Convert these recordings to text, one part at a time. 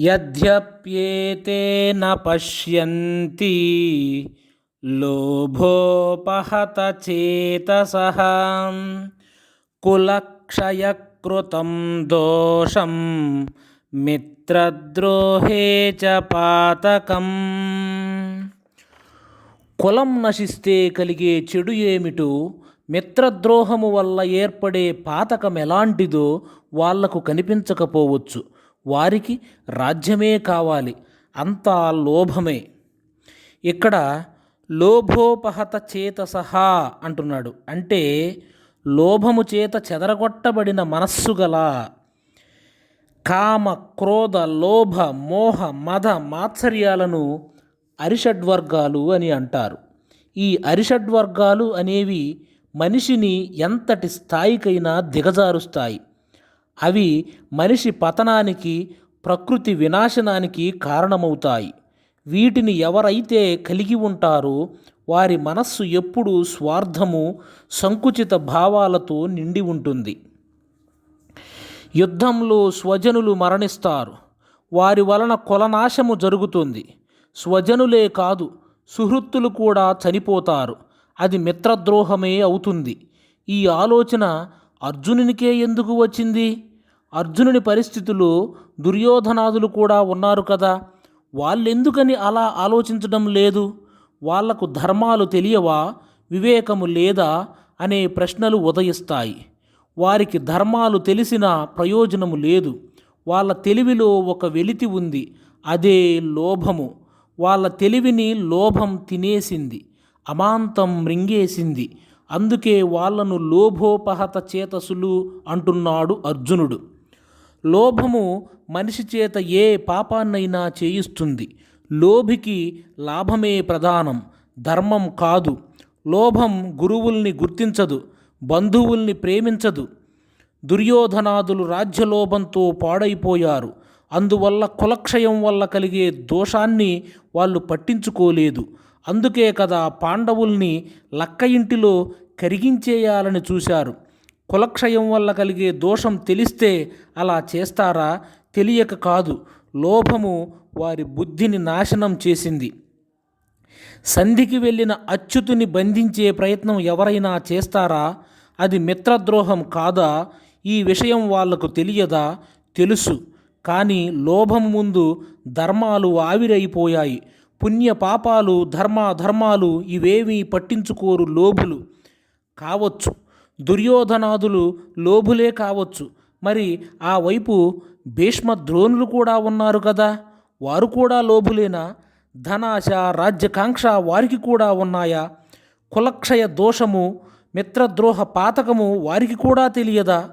యద్యప్యేతే న పశ్యంతి లోభోపహత చేతసః కులక్షయకృతం దోషం మిత్రద్రోహే చ పాతకం. కులం నశిస్తే కలిగే చెడు ఏమిటో మిత్రద్రోహము వల్ల ఏర్పడే పాతకం ఎలాంటిదో వాళ్ళకు కనిపించకపోవచ్చు. వారికి రాజ్యమే కావాలి. అంతా లోభమే. ఇక్కడ లోభోపహత చేత సహా అంటున్నాడు. అంటే లోభము చేత చెదరగొట్టబడిన మనస్సు గల కామ క్రోధ లోభ మోహ మద మాత్సర్యాలను అరిషడ్వర్గాలు అని అంటారు. ఈ అరిషడ్వర్గాలు అనేవి మనిషిని ఎంతటి స్థాయికైనా దిగజారుస్తాయి. అవి మనిషి పతనానికి ప్రకృతి వినాశనానికి కారణమవుతాయి. వీటిని ఎవరైతే కలిగి ఉంటారో వారి మనస్సు ఎప్పుడూ స్వార్థము సంకుచిత భావాలతో నిండి ఉంటుంది. యుద్ధంలో స్వజనులు మరణిస్తారు. వారి వలన కులనాశము జరుగుతుంది. స్వజనులే కాదు సుహృత్తులు కూడా చనిపోతారు. అది మిత్రద్రోహమే అవుతుంది. ఈ ఆలోచన అర్జునునికే ఎందుకు వచ్చింది? అర్జునుని పరిస్థితులు దుర్యోధనాదులు కూడా ఉన్నారు కదా. వాళ్ళెందుకని అలా ఆలోచించడం లేదు? వాళ్ళకు ధర్మాలు తెలియవా? వివేకము లేదా? అనే ప్రశ్నలు ఉదయిస్తాయి. వారికి ధర్మాలు తెలిసిన ప్రయోజనము లేదు. వాళ్ళ తెలివిలో ఒక వెలితి ఉంది. అదే లోభము. వాళ్ళ తెలివిని లోభం తినేసింది. అమాంతం మృంగేసింది. అందుకే వాళ్ళను లోభోపహత చేతసులు అంటున్నాడు అర్జునుడు. లోభము మనిషి చేత ఏ పాపాన్నైనా చేయిస్తుంది. లోభికి లాభమే ప్రధానం ధర్మం కాదు. లోభం గురువుల్ని గుర్తించదు బంధువుల్ని ప్రేమించదు. దుర్యోధనాదులు రాజ్యలోభంతో పాడైపోయారు. అందువల్ల కులక్షయం వల్ల కలిగే దోషాన్ని వాళ్ళు పట్టించుకోలేదు. అందుకే కదా పాండవుల్ని లక్క ఇంటిలో కరిగించేయాలని చూశారు. కులక్షయం వల్ల కలిగే దోషం తెలిస్తే అలా చేస్తారా? తెలియక కాదు. లోభము వారి బుద్ధిని నాశనం చేసింది. సంధికి వెళ్ళిన అచ్యుతుని బంధించే ప్రయత్నం ఎవరైనా చేస్తారా? అది మిత్రద్రోహం కాదా? ఈ విషయం వాళ్ళకు తెలియదా? తెలుసు. కానీ లోభం ముందు ధర్మాలు ఆవిరైపోయాయి. పుణ్య పాపాలు ధర్మాలు ఇవేమీ పట్టించుకోరు లోభులు. కావచ్చు. దుర్యోధనాదులు లోభులే కావచ్చు. మరి ఆ వైపు భీష్మ ద్రోణులు కూడా ఉన్నారు కదా? వారు కూడా లోభులేనా? ధనాశ రాజ్యకాంక్ష వారికి కూడా ఉన్నాయా? కులక్షయ దోషము మిత్రద్రోహ పాతకము వారికి కూడా తెలియదా?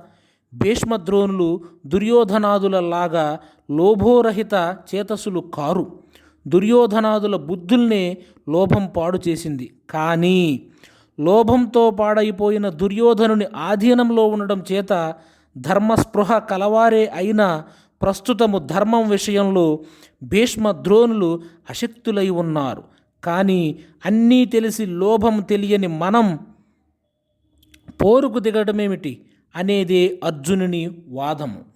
భీష్మద్రోణులు దుర్యోధనాదులలాగా లోభోరహిత చేతసులు కారు. దుర్యోధనాదుల బుద్ధుల్నే లోభం పాడు చేసింది. కానీ లోభంతో పాడైపోయిన దుర్యోధనుని ఆధీనంలో ఉండడం చేత ధర్మస్పృహ కలవారే అయినా ప్రస్తుతము ధర్మం విషయంలో భీష్మ ద్రోణులు అశక్తులై ఉన్నారు. కానీ అన్నీ తెలిసి లోభం తెలియని మనం పోరుకు దిగడమేమిటి అనేదే అర్జునుని వాదము.